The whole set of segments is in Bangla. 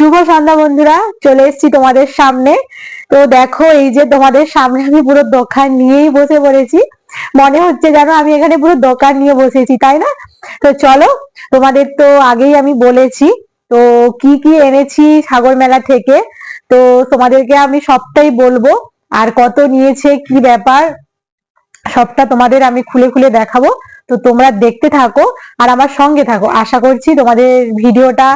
শুভ সন্ধ্যা বন্ধুরা, চলে এসেছি তোমাদের সামনে। তো দেখো, এই যে তোমাদের সামনে আমি পুরো দোকান নিয়েই বসে পড়েছি। মনে হচ্ছে যেন আমি এখানে পুরো দোকান নিয়ে বসেছি, তাই না? তো চলো, তোমাদের তো আগেই আমি বলেছি, তো কি কি এনেছি সাগর মেলা থেকে? তো তোমাদেরকে আমি সবটাই বলব, আর কত নিয়েছে, কি ব্যাপার, সবটা তোমাদের আমি খুলে খুলে দেখাবো। তো তোমরা দেখতে থাকো, আর আমার সঙ্গে থাকো। আশা করছি তোমাদের ভিডিওটা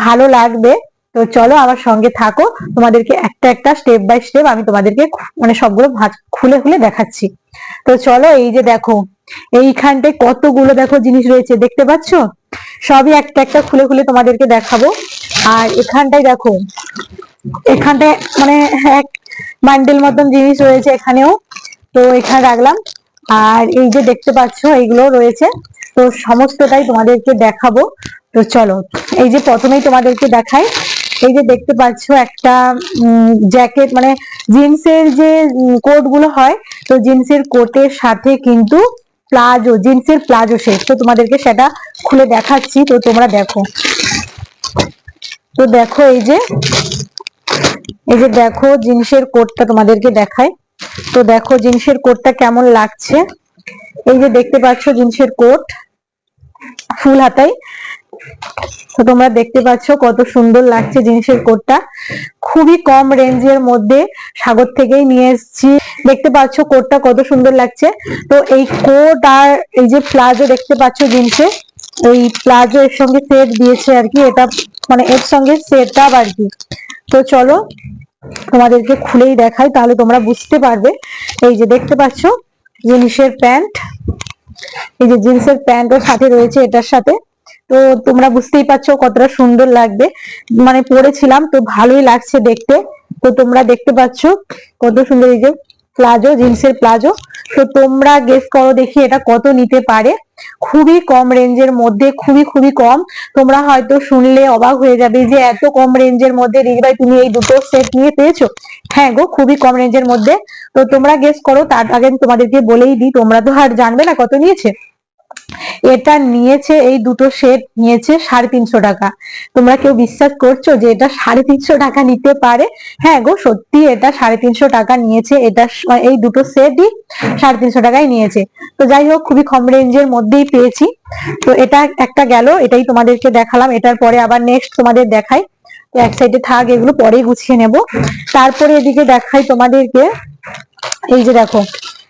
ভালো লাগবে। তো চলো আমার সঙ্গে থাকো। তোমাদেরকে একটা একটা স্টেপ বাই স্টেপ আমি তোমাদেরকে মানে সবগুলো ভাঁজ- খুলে খুলে দেখাচ্ছি। তো চলো এই যে দেখো, এইখানটায় কতগুলো দেখো জিনিস রয়েছে, দেখতে পাচ্ছ? সবই একটা একটা খুলে খুলে তোমাদেরকে দেখাবো। আর এখানটায় দেখো, এখানটায় মানে এক বান্ডেল মতন জিনিস রয়েছে এখানেও। তো এখানে রাখলাম। আর এই যে দেখতে পাচ্ছ, এইগুলো রয়েছে। তো সমস্তটাই তোমাদেরকে দেখাবো। তো চলো, এই যে প্রথমেই তোমাদেরকে দেখাই। এই যে দেখতে পাচ্ছ একটা জ্যাকেট মানে জিন্সের যে কোটগুলো হয়, তো জিন্সের কোটের সাথে কিন্তু প্লাজো, জিন্সের প্লাজো সেট তো তোমাদেরকে সেটা খুলে দেখাচ্ছি, তো তোমরা দেখো। তো দেখো এই যে এই যে দেখো জিন্সের কোটটা তোমাদেরকে দেখায় তো দেখো জিন্সের কোটটা কেমন লাগছে। এই যে দেখতে পাচ্ছ জিন্সের কোট ফুল হাতাই তো তোমরা দেখতে পাচ্ছ কত সুন্দর লাগছে জিন্সের কোটটা। খুবই কম রেঞ্জের মধ্যে সাগর থেকেই নিয়ে এসেছি। দেখতে পাচ্ছ কোটটা কত সুন্দর লাগছে। তো এই কোট আর এই যে প্লাজো দেখতে পাচ্ছ জিন্সে, এই প্লাজো এর সঙ্গে সেট দিয়েছে আর কি। এটা মানে এর সঙ্গে সেট আপ আর কি। তো চলো, তোমাদেরকে খুলেই দেখাই, তাহলে তোমরা বুঝতে পারবে। এই যে দেখতে পাচ্ছ জিনিসের প্যান্ট, এই যে জিন্সের প্যান্টও সাথে রয়েছে এটার সাথে। তো তোমরা বুঝতেই পারছ কতটা সুন্দর লাগবে। মানে পরেছিলাম তো ভালোই লাগছে দেখতে। তো তোমরা দেখতে পাচ্ছ কত সুন্দর এই যে প্লাজো, জিন্সের প্লাজো। তো তোমরা গেস করো দেখি এটা কত নিতে পারে। খুবই কম রেঞ্জের মধ্যে, খুবই খুবই কম। তোমরা হয়তো শুনলে অবাক হয়ে যাবে যে এত কম রেঞ্জের মধ্যে রিজবাই তুমি এই দুটো সেট নিয়ে পেয়েছ। হ্যাঁ গো, খুবই কম রেঞ্জের মধ্যে। তো তোমরা গেস করো, তার আগে তোমাদেরকে বলেই দিই, তোমরা তো আর জানবে না কত নিয়েছে। এটা নিয়েছে, এই দুটো সেট নিয়েছে সাড়ে তিনশো টাকা। তোমরা কেউ বিশ্বাস করছ যে এটা সাড়ে তিনশো টাকা নিতে পারে? হ্যাঁ গো, সত্যি এটা সাড়ে তিনশো টাকা নিয়েছে। এটা এই দুটো সেটই সাড়ে তিনশো টাকায় নিয়েছে। তো যাই হোক, খুবই কম রেঞ্জের মধ্যেই পেয়েছি। তো এটা একটা গেল, এটাই তোমাদেরকে দেখালাম। এটার পরে আবার নেক্সট তোমাদের দেখাই। এক সাইডে থাক, এগুলো পরেই গুছিয়ে নেব। তারপরে এদিকে দেখাই তোমাদেরকে। এই যে দেখো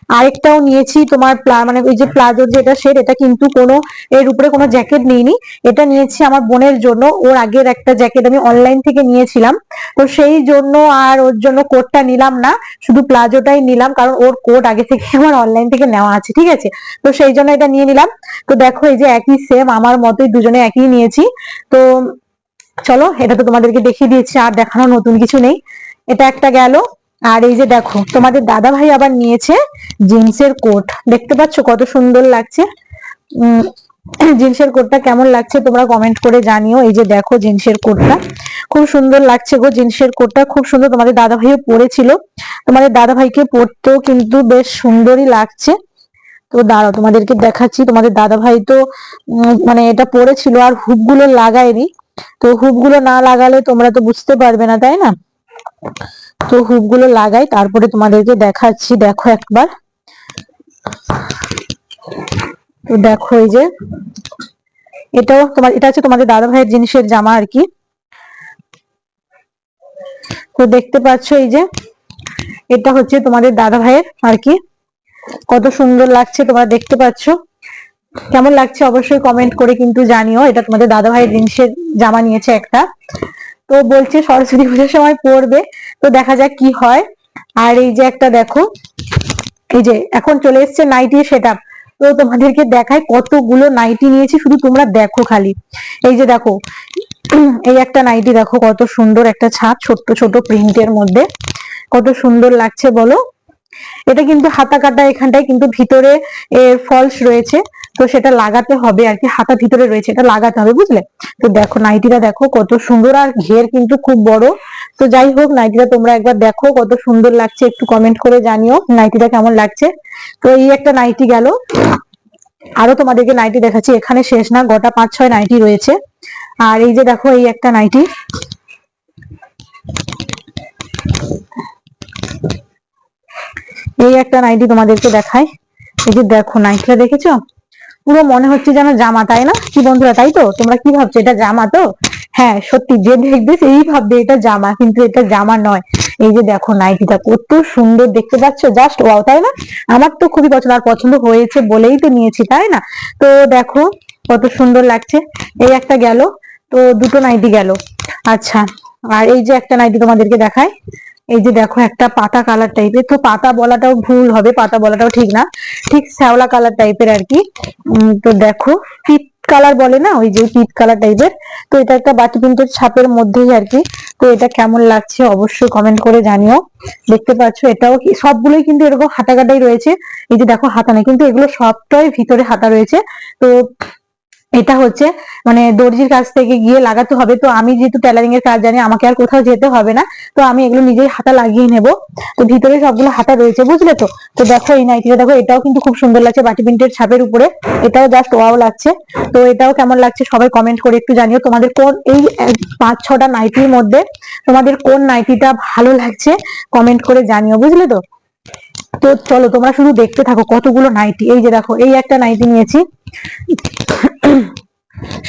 আরেকটাও নিয়েছি তোমার মানে ওই যে প্লাজোর যেটা সেট এটা কিন্তু কোনো এর উপরে কোনো জ্যাকেট নিইনি। এটা নিয়েছি আমার বোনের জন্য ওর আগের একটা জ্যাকেট আমি অনলাইন থেকে নিয়েছিলাম। তো সেই জন্য আর ওর জন্য কোটটা নিলাম না শুধু প্লাজোটাই নিলাম কারণ ওর কোট আগে থেকে আমার অনলাইন থেকে নেওয়া আছে ঠিক আছে? তো সেই জন্য এটা নিয়ে নিলাম। তো দেখো এই যে একই সেম আমার মতোই দুজনে একই নিয়েছি। তো চলো এটা তো তোমাদেরকে দেখিয়ে দিয়েছি আর দেখানো নতুন কিছু নেই। এটা একটা গেল। আর এই যে দেখো, তোমাদের দাদা ভাই আবার নিয়েছে জিন্সের কোট। দেখতে পাচ্ছ কত সুন্দর লাগছে? জিন্সের কোটটা কেমন লাগছে তোমরা কমেন্ট করে জানিও। এই যে দেখো জিন্সের কোটটা। খুব সুন্দর লাগছে গো জিন্সের কোটটা। খুব সুন্দর তোমাদের দাদা ভাইও পরেছিল। তোমাদের দাদা ভাইকে পরতেও কিন্তু বেশ সুন্দরই লাগছে। তো দাঁড়াও, তোমাদেরকে দেখাচ্ছি। তোমাদের দাদা ভাই তো মানে এটা পরেছিল আর হুপগুলো লাগায়নি। তো হুপগুলো না লাগালে তোমরা তো বুঝতে পারবে না, তাই না? তো হুপগুলো লাগাই, তারপরে তোমাদেরকে দেখাচ্ছি, দেখো একবার। তো দেখো এই যে, এটাও তোমার, এটা হচ্ছে তোমাদের দাদা ভাইয়ের জিনিসের জামা আর কি। তো দেখতে পাচ্ছ এই যে, এটা হচ্ছে তোমাদের দাদা ভাইয়ের আর কি। কত সুন্দর লাগছে তোমরা দেখতে পাচ্ছ। কেমন লাগছে অবশ্যই কমেন্ট করে কিন্তু জানিও, এটা তোমাদের দাদা ভাইয়ের জিনিসের জামা নিয়েছে একটা। তো বলছে সরস্বতী পুজোর সময় পড়বে, তো দেখা যাক কি হয়। আর এই যে একটা দেখো, এই যে এখন চলে এসছে নাইটি সেট আপ তো তোমাদেরকে দেখাই কতগুলো নাইটি নিয়েছি, শুধু তোমরা দেখো খালি। এই যে দেখো, এই একটা নাইটি দেখো, কত সুন্দর একটা ছাপ, ছোট্ট ছোট প্রিন্টের মধ্যে। কত সুন্দর লাগছে বলো। এটা কিন্তু হাতা কাটা এখানটায় কিন্তু ভিতরে এর ফলস রয়েছে। তো সেটা লাগাতে হবে আর কি, হাতা ভিতরে রয়েছে, এটা লাগাতে হবে, বুঝলে? তো দেখো নাইটিটা দেখো কত সুন্দর আর ঘের কিন্তু খুব বড়। তো যাই হোক, নাইটিটা তোমরা একবার দেখো, কত সুন্দর লাগছে, একটু কমেন্ট করে জানিও নাইটিটা কেমন লাগছে। তো এই একটা নাইটি গেল। আরও তোমাদেরকে নাইটি দেখাচ্ছি, এখানে শেষ না, গোটা পাঁচ, ছয় নাইটি রয়েছে। আর এই যে দেখো, এই একটা নাইটি। এই একটা নাইটি তোমাদেরকে দেখায় এই যে দেখো, নাইটিটা দেখেছ? পুরো মনে হচ্ছে যেন জামা, তাই না? কি বন্ধুরা, তাই তো? তোমরা কি ভাবছ, এটা জামা তো? হ্যাঁ সত্যি, যে দেখবে সেই ভাববে এটা জামা, কিন্তু এটা জামা নয়। এই যে দেখো নাইটিটা কত সুন্দর দেখতে পাচ্ছ জাস্ট ওয়াও তাই না? আমার তো খুবই পছন্দ, আর পছন্দ হয়েছে বলেই তো নিয়েছি, তাই না? তো দেখো, কত সুন্দর লাগছে। এই একটা গেল, তো দুটো নাইটি গেল। আচ্ছা আর এই যে একটা নাইটি তোমাদেরকে দেখায় এই যে দেখো একটা পাতা কালার টাইপের তো পাতা বলাটাও ভুল হবে, পাতা বলাটাও ঠিক না। ঠিক শ্যাওলা কালার টাইপের আর কি তো দেখো পিট কালার বলে না, ওই যে পিট কালার টাইপের তো এটা একটা বাটি প্রিন্টের ছাপের মধ্যেই আর কি তো এটা কেমন লাগছে অবশ্যই কমেন্ট করে জানিও। দেখতে পাচ্ছ, এটাও কি- সবগুলোই কিন্তু এরকম হাতা কাটাই রয়েছে। এই যে দেখো, হাতা নেই, কিন্তু এগুলো সবটাই ভিতরে হাতা রয়েছে। তো এটা হচ্ছে মানে দর্জির কাছ থেকে গিয়ে লাগাতে হবে। তো আমি যেহেতু টেলারিং এর কাজ জানি, আমাকে আর কোথাও যেতে হবে না। তো আমি এগুলো নিজেই হাতা লাগিয়ে নেব। তো ভিতরে সবগুলো হাতা রয়েছে, বুঝলে তো? তো দেখো এই নাইটিটা দেখো এটাও কিন্তু খুব সুন্দর লাগছে বাটি প্রিন্টের ছাপের উপরে। এটাও জাস্ট ওয়াও লাগছে। তো এটাও কেমন লাগছে সবাই কমেন্ট করে একটু জানিও। তোমাদের কোন এই পাঁচ, ছটা নাইটির মধ্যে তোমাদের কোন নাইটিটা ভালো লাগছে? কমেন্ট করে জানিও, বুঝলে তো? তো চলো তোমরা শুধু দেখতে থাকো কতগুলো নাইটি এই যে দেখো, এই একটা নাইটি নিয়েছি।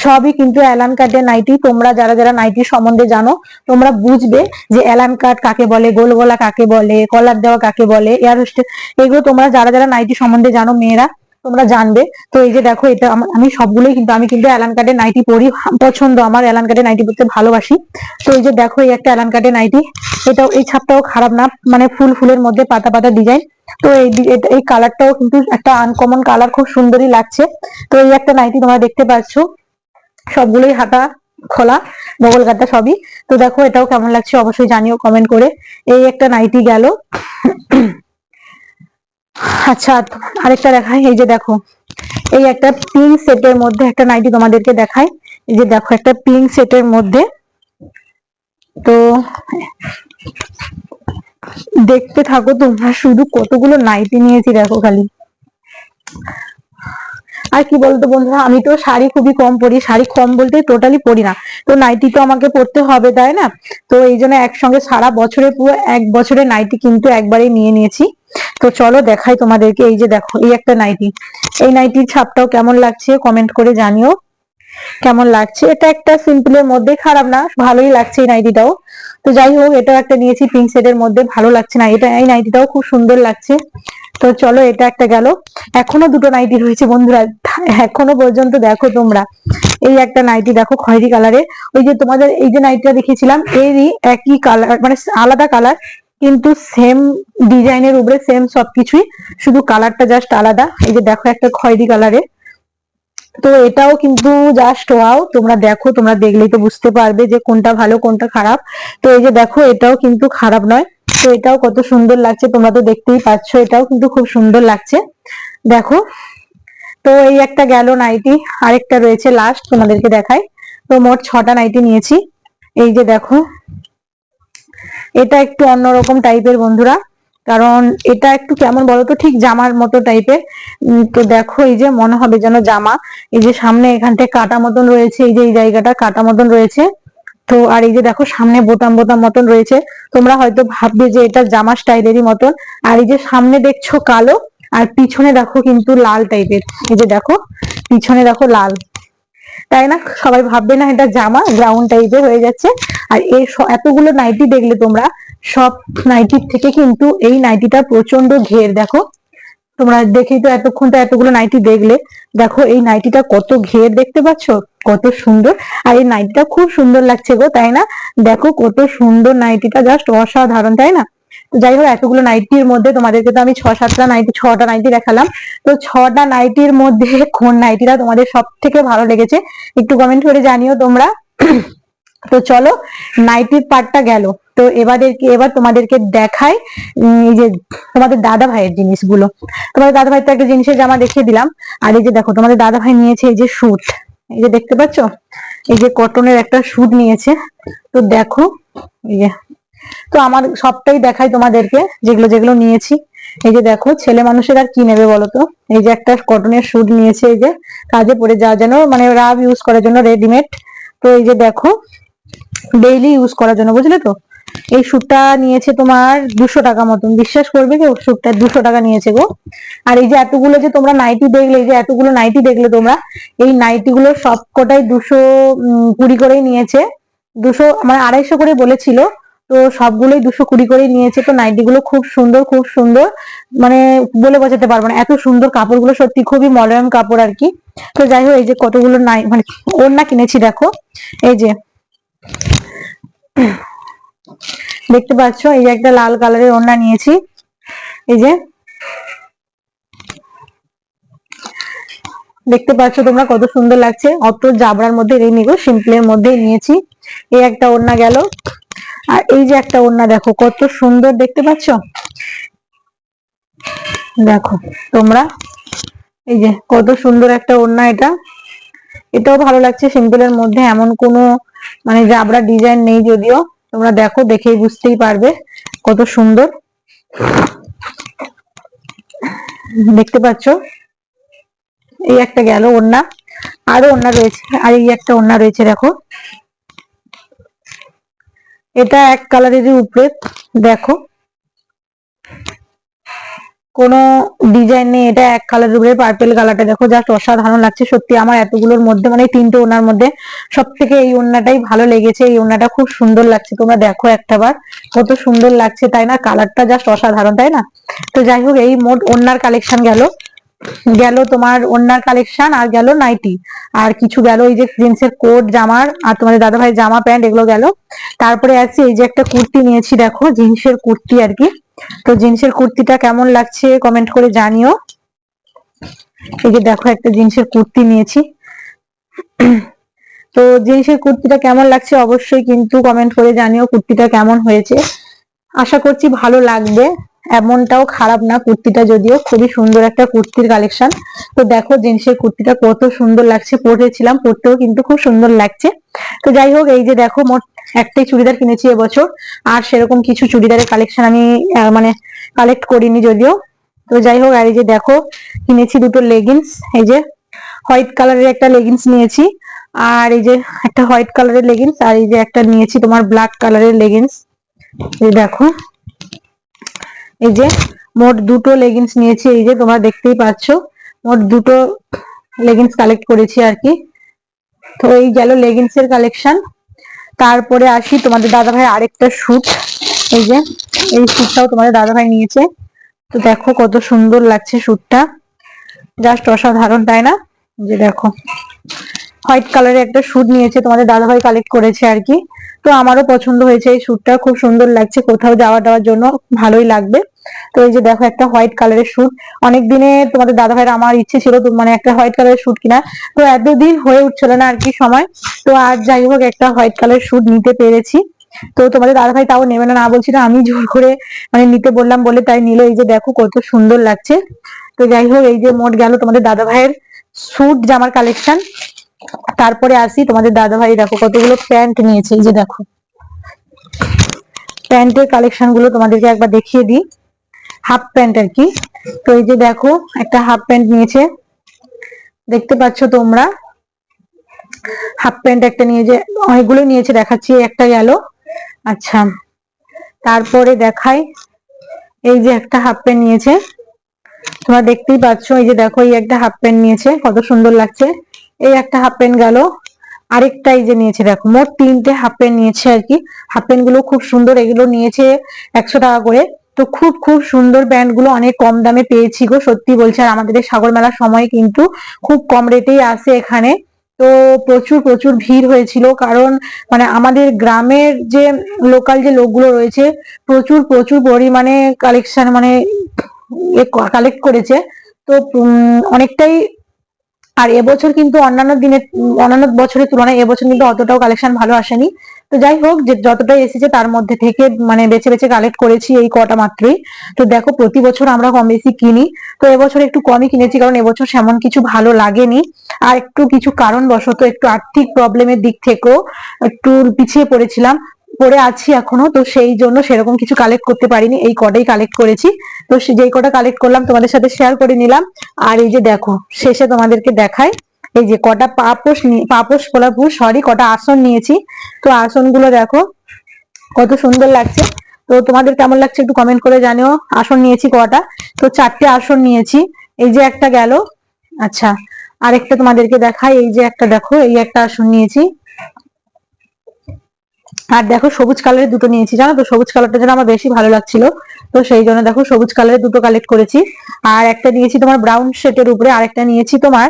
সবই কিন্তু অ্যালান কার্ডের নাইটি তোমরা যারা যারা নাইটি সম্বন্ধে জানো, তোমরা বুঝবে যে অ্যালান কার্ড কাকে বলে গোল গলা কাকে বলে কলার দেওয়া কাকে বলে এয়ার হোস্টেল এগুলো তোমরা যারা যারা নাইটি সম্বন্ধে জানো, মেয়েরা, তোমরা জানবে। তো এই যে দেখো, এটা আমি সবগুলোই কিন্তু, আমি কিন্তু অ্যালান কার্ডের নাইটি পরি পছন্দ আমার অ্যালান কার্ডের নাইটি পরতে ভালোবাসি। তো এই যে দেখো, এই একটা অ্যালান কার্ডের নাইটি এটাও, এই ছাপটাও খারাপ না মানে ফুল ফুলের মধ্যে পাতা পাতা ডিজাইন তো এই কালারটাও কিন্তু একটা আনকমন কালার খুব সুন্দরই লাগছে। তো এই একটা নাইটি তোমরা দেখতে পাচ্ছ। সবগুলোই হাতা খোলা, বগল কাটা সবই। তো দেখো এটাও কেমন লাগছে অবশ্যই জানিও কমেন্ট করে। এই একটা নাইটি গেল। আচ্ছা আরেকটা দেখাই। এই যে দেখো, এই একটা পিঙ্ক সেটের মধ্যে একটা নাইটি তোমাদেরকে দেখাই। এই যে দেখো একটা পিঙ্ক সেটের মধ্যে। তো দেখতে থাকো তোমরা, শুধু কতগুলো নাইটি নিয়েছি দেখো খালি। আর কি বলতো বন্ধুরা, আমি তো শাড়ি খুবই কম পরি, শাড়ি কম বলতে টোটালি পরি না। তো নাইটি তো আমাকে পরতে হবে, তাই না? তো এই জন্য একসঙ্গে সারা বছরে পুরো এক বছরে নাইটি কিন্তু একবারে নিয়ে নিয়েছি। তো চলো দেখাই তোমাদেরকে, এই যে দেখো, এই একটা নাইটি। এই নাইটির ছাপটাও কেমন লাগছে কমেন্ট করে জানিও। কেমন লাগছে? এটা একটা সিম্পলের মধ্যে খারাপ না, ভালোই লাগছে এই নাইটিটাও তো যাই হোক, এটাও একটা নিয়েছি পিঙ্ক শেডের মধ্যে, ভালো লাগছে না। এটা, এই নাইটিটাও খুব সুন্দর লাগছে। তো চলো, এটা একটা গেল। এখনও দুটো নাইটি রয়েছে বন্ধুরা। এখনও পর্যন্ত দেখো তোমরা। এই একটা নাইটি দেখো, খয়েরি কালারের ওই যে তোমাদের, এই যে নাইটিটা দেখেছিলাম, এরই একই কালার মানে আলাদা কালার কিন্তু সেম ডিজাইনের উপরে সেম সবকিছুই। শুধু কালারটা জাস্ট আলাদা। এই যে দেখো একটা খয়েরি কালারের তো এটাও কিন্তু জাস্ট ওয়াও তোমরা দেখো, তোমরা দেখলেই তো বুঝতে পারবে যে কোনটা ভালো, কোনটা খারাপ। তো এই যে দেখো, এটাও কিন্তু খারাপ নয়। তো এটাও কত সুন্দর লাগছে, তোমরা তো দেখতেই পাচ্ছ, এটাও কিন্তু খুব সুন্দর লাগছে। দেখো, তো এই একটা গেল নাইটি, আরেকটা রয়েছে লাস্ট তোমাদেরকে দেখাই। তো মোট ছটা নাইটি নিয়েছি। এই যে দেখো, এটা একটু অন্যরকম টাইপের বন্ধুরা। কারণ এটা একটু কেমন বলতো? ঠিক জামার মতো টাইপের তো দেখো এই যে মনে হবে যেন জামা। এই যে সামনে এখানটায় কাটা মতন রয়েছে, এই যে এই জায়গাটা কাটা মতন রয়েছে। তো আর এই যে দেখো সামনে বোতাম বোতাম মতন রয়েছে। তোমরা হয়তো ভাববে যে এটা জামা স্টাইলেরই মতন। আর এই যে সামনে দেখছ কালো, আর পিছনে দেখো কিন্তু লাল টাইপের এই যে দেখো, পিছনে দেখো লাল। তাই না? সবাই ভাববে না এটা জামা গ্রাউন্ড টাইপের হয়ে যাচ্ছে। আর এই এতগুলো নাইটি দেখলে তোমরা, সব নাইটির থেকে কিন্তু এই নাইটিটা প্রচণ্ড ঘের, দেখো। তোমরা দেখেই তো এতক্ষণ তো এতগুলো নাইটি দেখলে। দেখো এই নাইটিটা কত ঘের দেখতে পাচ্ছ? কত সুন্দর। আর এই নাইটিটা খুব সুন্দর লাগছে গো, তাই না? দেখো কত সুন্দর নাইটিটা জাস্ট অসাধারণ, তাই না? যাই হোক, এতগুলো নাইটির মধ্যে তোমাদেরকে তো আমি ছ সাতটা নাইটি ছটা নাইটি দেখালাম। তো ছটা নাইটির মধ্যে কোন নাইটিটা তোমাদের সব থেকে ভালো লেগেছে? একটু কমেন্ট করে জানিও তোমরা। তো চলো নাইটির পার্টটা গেল। তো এবারকে এবার তোমাদেরকে দেখাই এই যে তোমাদের দাদা ভাইয়ের জিনিসগুলো। তোমাদের দাদা ভাই তো একটা জিনিসের জামা দেখিয়ে দিলাম। আর এই যে দেখো, তোমাদের দাদা ভাই নিয়েছে এই যে স্যুট এই যে দেখতে পাচ্ছ? এই যে কটনের একটা স্যুট নিয়েছে। তো দেখো, এই যে তো আমার সবটাই দেখাই তোমাদেরকে, যেগুলো যেগুলো নিয়েছি। এই যে দেখো, ছেলে মানুষের আর কি নেবে বলো তো এই যে একটা কটনের স্যুট নিয়েছে, এই যে কাজে পড়ে যাওয়ার জন্য মানে রাব ইউজ করার জন্য রেডিমেড তো এই যে দেখো ডেইলি ইউজ করার জন্য, বুঝলে তো? এই স্যুটটা নিয়েছে তোমার দুশো টাকা মতন। বিশ্বাস করবে কি স্যুটটা দুশো টাকা নিয়েছে গো। আর এই যে এতগুলো যে তোমরা নাইটি দেখলে, এই যে এতগুলো নাইটি দেখলে তোমরা, এই নাইটি গুলো সব কটাই দুশো কুড়ি করেই নিয়েছে। দুশো মানে আড়াইশো করে বলেছিল। তো সবগুলোই দুশো কুড়ি করেই নিয়েছে। তো নাইটি গুলো খুব সুন্দর খুব সুন্দর। মানে বলে বোঝাতে পারব না, এত সুন্দর কাপড়গুলো সত্যি খুবই মলয়ম কাপড় আর কি। তো যাই হোক, এই যে কতগুলো নাই মানে ওড়না কিনেছি দেখো। এই যে, দেখতে পাচ্ছ, এই যে একটা লাল কালারের ওড়না নিয়েছি। এই যে, দেখতে পাচ্ছ তোমরা কত সুন্দর লাগছে। অত জাবরার মধ্যে রেনি গো সিম্পলের মধ্যেই নিয়েছি। এই একটা ওড়না গেল। আর এই যে একটা ওড়না দেখো, কত সুন্দর দেখতে পাচ্ছ? দেখো, তোমরা, এই যে কত সুন্দর একটা ওড়না এটা। এটাও ভালো লাগছে সিম্পলের মধ্যে, এমন কোনো মানে জাবরা ডিজাইন নেই যদিও। তোমরা দেখো, দেখেই বুঝতেই পারবে কত সুন্দর। দেখতে পাচ্ছ? এই একটা গেল ওড়না। আরও ওড়না রয়েছে, আর এই একটা ওড়না রয়েছে, দেখো। এটা এক কালারেরই উপরে দেখো। কোনো ডিজাইন নেই, এটা এক কালারের উপরে পার্পেল কালারটা দেখো জাস্ট অসাধারণ লাগছে, সত্যি আমার এতগুলোর মধ্যে মানে তিনটে ওনার মধ্যে সব থেকে এই ওড়নাটাই ভালো লেগেছে, এই ওড়নাটা খুব সুন্দর লাগছে, তোমরা দেখো একটাবার, কত সুন্দর লাগছে, তাই না? কালারটা জাস্ট অসাধারণ, তাই না? তো যাই হোক, এই মোট ওড়নার কালেকশন গেল। গেল তোমার ওড়নার কালেকশন আর গেল নাইটি আর কিছু গেল এই যে জিন্সের কোট জামার আর তোমাদের দাদা ভাই জামা প্যান্ট এগুলো গেল। তারপরে আছে এই যে একটা কুর্তি নিয়েছি দেখো জিন্সের কুর্তি আর কি। তো জিন্সের কুর্তিটা কেমন লাগছে কমেন্ট করে জানিও। এই যে দেখো একটা জিন্সের কুর্তি নিয়েছি। তো জিন্সের কুর্তিটা কেমন লাগছে অবশ্যই কিন্তু কমেন্ট করে জানিও কুর্তিটা কেমন হয়েছে। আশা করছি ভালো লাগবে। এমনটাও খারাপ না, কুর্তিটা যদিও খুবই সুন্দর একটা কুর্তির কালেকশন তো দেখো জিন্সের কুর্তিটা কত সুন্দর লাগছে, পরেছিলাম, পরতেও কিন্তু খুব সুন্দর লাগছে। তো যাই হোক, এই যে দেখো মোট একটাই চুড়িদার কিনেছি এবছর, আর সেরকম কিছু চুড়িদারের কালেকশন আমি মানে কালেক্ট করিনি যদিও। তো যাই হোক, আর এই যে দেখো, কিনেছি দুটো লেগিংস এই যে হোয়াইট কালারের একটা লেগিংস নিয়েছি, আর এই যে একটা হোয়াইট কালারের লেগিংস আর এই যে একটা নিয়েছি তোমার ব্ল্যাক কালারের লেগিংস এই দেখো এই যে মোট দুটো লেগিংস নিয়েছি, এই যে তোমরা দেখতেই পাচ্ছ, মোট দুটো লেগিংস কালেক্ট করেছি আর কি। তো এই গেল লেগিংস এর কালেকশন তারপরে আসি তোমাদের দাদা ভাই আরেকটা শুট এই যে, এই শুটটাও তোমাদের দাদা ভাই নিয়েছে। তো দেখো কত সুন্দর লাগছে শুটটা জাস্ট অসাধারণ, তাই না? যে দেখো। হোয়াইট কালারের একটা শুট নিয়েছে, তোমাদের দাদা ভাই কালেক্ট করেছে আর কি। তো আমারও পছন্দ হয়েছে এই স্যুটটা খুব সুন্দর লাগছে কোথাও যাওয়া যাওয়ার জন্য, ভালোই লাগবে। তো এই যে দেখো একটা হোয়াইট কালারের স্যুট অনেক দিনে তোমাদের দাদা ভাইয়ের আমার ইচ্ছে ছিল মানে একটা হোয়াইট কালারের স্যুট কিনা, তো এতদিন হয়ে উঠছিল না আর কি সময়। তো আর যাই হোক একটা হোয়াইট কালারের স্যুট নিতে পেরেছি। তো তোমাদের দাদা ভাই তাও নেবে না না বলছিল, আমি জোর করে মানে নিতে বললাম বলে তাই নিল, এই যে দেখো কত সুন্দর লাগছে। তো যাই হোক, এই যে মোট গেল তোমাদের দাদা ভাইয়ের স্যুট জামার কালেকশন তারপরে আসি তোমাদের দাদা ভাই দেখো কতগুলো প্যান্ট নিয়েছে, এই যে দেখো। প্যান্টের কালেকশনগুলো তোমাদেরকে একবার দেখিয়ে দিই। হাফ প্যান্ট আর কি। তো এই যে দেখো, একটা হাফ প্যান্ট নিয়েছে। দেখতে পাচ্ছ তোমরা? হাফ প্যান্ট একটা নিয়ে যে অনেকগুলো নিয়েছে, দেখাচ্ছি, একটা গেল। আচ্ছা তারপরে দেখাই। এই যে একটা হাফ প্যান্ট নিয়েছে। তোমরা দেখতেই পাচ্ছ, এই যে দেখো, এই একটা হাফ প্যান্ট নিয়েছে, কত সুন্দর লাগছে। এই একটা হাফ প্যান্ট গেল। আরেকটা এই যে নিয়েছে, দেখো, মোট তিনটে হাফ প্যান্ট নিয়েছে আর কি। হাফ প্যান্টগুলো খুব সুন্দর, এগুলো নিয়েছে একশো টাকা করে। তো খুব খুব সুন্দর প্যান্টগুলো, অনেক কম দামে পেয়েছি গো, সত্যি বলছি। আর আমাদের সাগর মেলার সময় কিন্তু খুব কম রেটেই আসে এখানে। তো প্রচুর প্রচুর ভিড় হয়েছিল। কারণ মানে আমাদের গ্রামের যে লোকাল যে লোকগুলো রয়েছে, প্রচুর প্রচুর পরিমাণে কালেকশন মানে কালেক্ট করেছে। তো অনেকটাই আর এবছর কিন্তু অন্যান্য দিনের, অন্যান্য বছরের তুলনায় এবছর কিন্তু অতটাও কালেকশন ভালো আসেনি। তো যাই হোক, যে যতটাই এসেছে তার মধ্যে থেকে মানে বেছে বেছে কালেক্ট করেছি এই কটা মাত্রই। তো দেখো, প্রতি বছর আমরা কম বেশি কিনি। তো এবছর একটু কমই কিনেছি, কারণ এবছর সেমন কিছু ভালো লাগেনি। আর একটু কিছু কারণবশত একটু আর্থিক প্রবলেমের দিক থেকেও একটু পিছিয়ে পড়েছিলাম। পড়ে আছি এখনও, তো সেই জন্য সেরকম কিছু কালেক্ট করতে পারিনি। এই কটাই কালেক্ট করেছি। তো যেই কটা কালেক্ট করলাম, তোমাদের সাথে শেয়ার করে নিলাম। আর এই যে দেখো, শেষে তোমাদেরকে দেখাই। এই যে কটা পাপোশ পাপোশ কোলাপুর সরি কটা আসন নিয়েছি। তো আসনগুলো দেখো, কত সুন্দর লাগছে। তো তোমাদের কেমন লাগছে একটু কমেন্ট করে জানিও। আসন নিয়েছি কটা। তো চারটে আসন নিয়েছি। এই যে একটা গেল। আচ্ছা আরেকটা তোমাদেরকে দেখাই। এই যে একটা দেখো, এই একটা আসন নিয়েছি। আর দেখো, সবুজ কালারের দুটো নিয়েছি, জানো তো? সবুজ কালারটা যেন আমার বেশি ভালো লাগছিল। তো সেই জন্য দেখো, সবুজ কালারের দুটো কালেক্ট করেছি। আর একটা নিয়েছি তোমার ব্রাউন শেটের উপরে, আর একটা নিয়েছি তোমার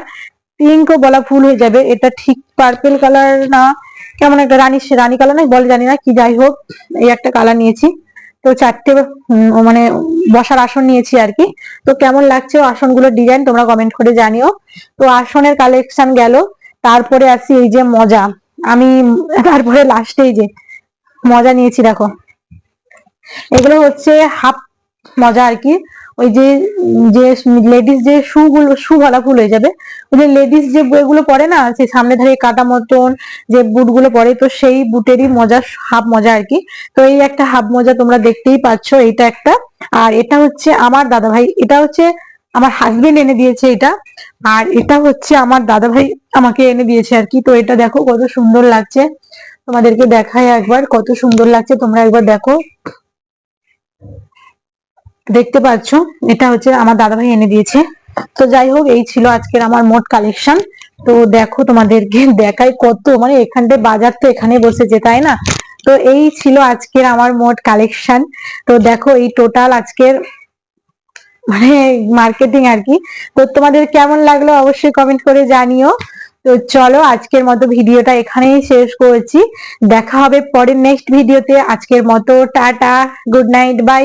পিঙ্ক ও বলা ফুল হয়ে যাবে। এটা ঠিক পার্পেল কালার না, কেমন একটা রানী রানী কালার নাই বলে জানি না, কি যাই হোক, এই একটা কালার নিয়েছি। তো চারটে মানে বসার আসন নিয়েছি আর কি। তো কেমন লাগছে আসনগুলোর ডিজাইন তোমরা কমেন্ট করে জানিও। তো আসনের কালেকশন গেল, তারপরে আসি এই যে মজা। আমি, তারপরে লাস্টে এই যে মজা নিয়েছি, দেখো। এগুলো হচ্ছে হাফ মজা আর কি। ওই যে লেডিস যে শু গুলো শু ভরা ফুল হয়ে যাবে, ওই যে লেডিস যে এগুলো পরে না সেই সামনে ধারে কাটা মতন যে বুটগুলো পরে, তো সেই বুটেরই মজা, হাফ মজা আর কি। তো এই একটা হাফ মজা তোমরা দেখতেই পাচ্ছ এটা একটা। আর এটা হচ্ছে আমার দাদা ভাই এটা হচ্ছে আমার হাজবেন্ড এনে দিয়েছে এটা। আর এটা হচ্ছে আমার দাদা ভাই আমাকে এনে দিয়েছে আর কি। তো এটা দেখো কত সুন্দর লাগছে। তোমাদেরকে দেখায় একবার, কত সুন্দর লাগছে, তোমরা একবার দেখো। দেখতে পাচ্ছ, এটা হচ্ছে আমার দাদা ভাই এনে দিয়েছে। তো যাই হোক, এই ছিল আজকের আমার মোট কালেকশন তো দেখো তোমাদেরকে দেখাই কত মানে এখানটায় বাজার তো এখানে বসেছে, তাই না? তো এই ছিল আজকের আমার মোট কালেকশন তো দেখো এই টোটাল আজকের মানে মার্কেটিং আর কি। তো তোমাদের কেমন লাগল অবশ্যই কমেন্ট করে জানিও। তো চলো আজকের মতো ভিডিওটা এখানেই শেষ করছি। দেখা হবে পরের নেক্সট ভিডিওতে। আজকের মতো টাটা গুড নাইট বাই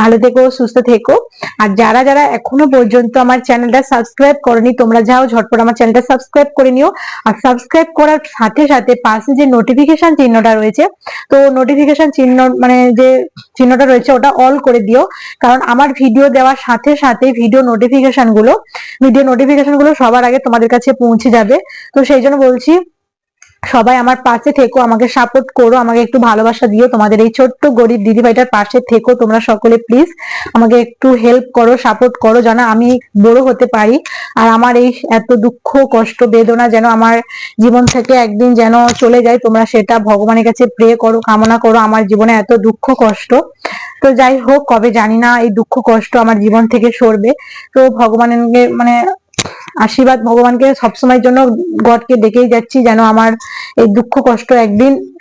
ভালো থেকো, সুস্থ থেকো। আর যারা যারা এখনও পর্যন্ত আমার চ্যানেলটা সাবস্ক্রাইব করনি, তোমরা যাও ঝটপট আমার চ্যানেলটা সাবস্ক্রাইব করে নিও। আর সাবস্ক্রাইব করার সাথে সাথে পাশে যে নোটিফিকেশন চিহ্নটা রয়েছে, তো নোটিফিকেশন চিহ্ন মানে যে চিহ্নটা রয়েছে, ওটা অল করে দিও। কারণ আমার ভিডিও দেওয়ার সাথে সাথে ভিডিও নোটিফিকেশনগুলো ভিডিও নোটিফিকেশনগুলো সবার আগে তোমাদের কাছে পৌঁছে যাবে। তো সেই জন্য বলছি, সবাই আমার পাশে থেকো, আমাকে সাপোর্ট করো, আমাকে একটু ভালোবাসা দিও। তোমাদের এই ছোট্ট গরিব দিদি ভাইটার পাশে থেকো তোমরা সকলে প্লিজ আমাকে একটু হেল্প করো সাপোর্ট করো যেন আমি বড় হতে পারি। আর আমার এই এত দুঃখ, কষ্ট, বেদনা যেন আমার জীবন থেকে একদিন যেন চলে যায়, তোমরা সেটা ভগবানের কাছে প্রে করো, কামনা করো। আমার জীবনে এত দুঃখ, কষ্ট। তো যাই হোক, কবে জানি না এই দুঃখ, কষ্ট আমার জীবন থেকে সরবে। তো ভগবানের মানে আশীর্বাদ ভগবানকে সবসময়ের জন্য গডকে ডেকেই যাচ্ছি যেন আমার এই দুঃখ, কষ্ট একদিন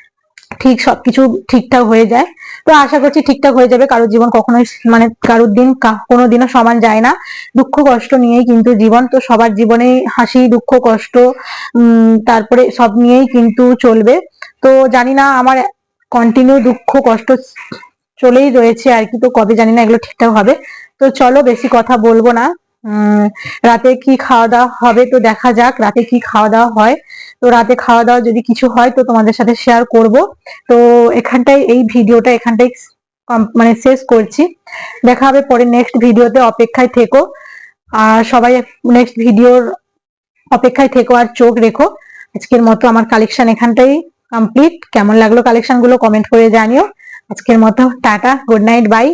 ঠিক সবকিছু ঠিকঠাক হয়ে যায়। তো আশা করছি ঠিকঠাক হয়ে যাবে। কারোর জীবন কখনোই মানে কারোর দিন কা- কোনোদিনও সমান যায় না। দুঃখ, কষ্ট নিয়েই কিন্তু জীবন। তো সবার জীবনে হাসি, দুঃখ, কষ্ট তারপরে সব নিয়েই কিন্তু চলবে। তো জানি না আমার কন্টিনিউ দুঃখ, কষ্ট চলেই রয়েছে আর কি। তো কবে জানি না এগুলো ঠিকঠাক হবে। তো চলো বেশি কথা বলব না। রাতে কি খাওয়া দাওয়া হবে তো দেখা যাক, রাতে কি খাওয়া দাওয়া হয়। তো রাতে খাওয়া দাওয়া যদি কিছু হয় তো তোমাদের সাথে শেয়ার করব। তো এখানটাই এই ভিডিওটা এখানটাই মানে শেষ করছি। দেখা হবে পরে নেক্সট ভিডিওতে অপেক্ষায় থেকো। আর সবাই নেক্সট ভিডিওর অপেক্ষায় থেকো আর চোখ রেখো। আজকের মতো আমার কালেকশন এখানটাই কমপ্লিট কেমন লাগল কালেকশনগুলো কমেন্ট করে জানিও। আজকের মতো, টাটা গুড নাইট বাই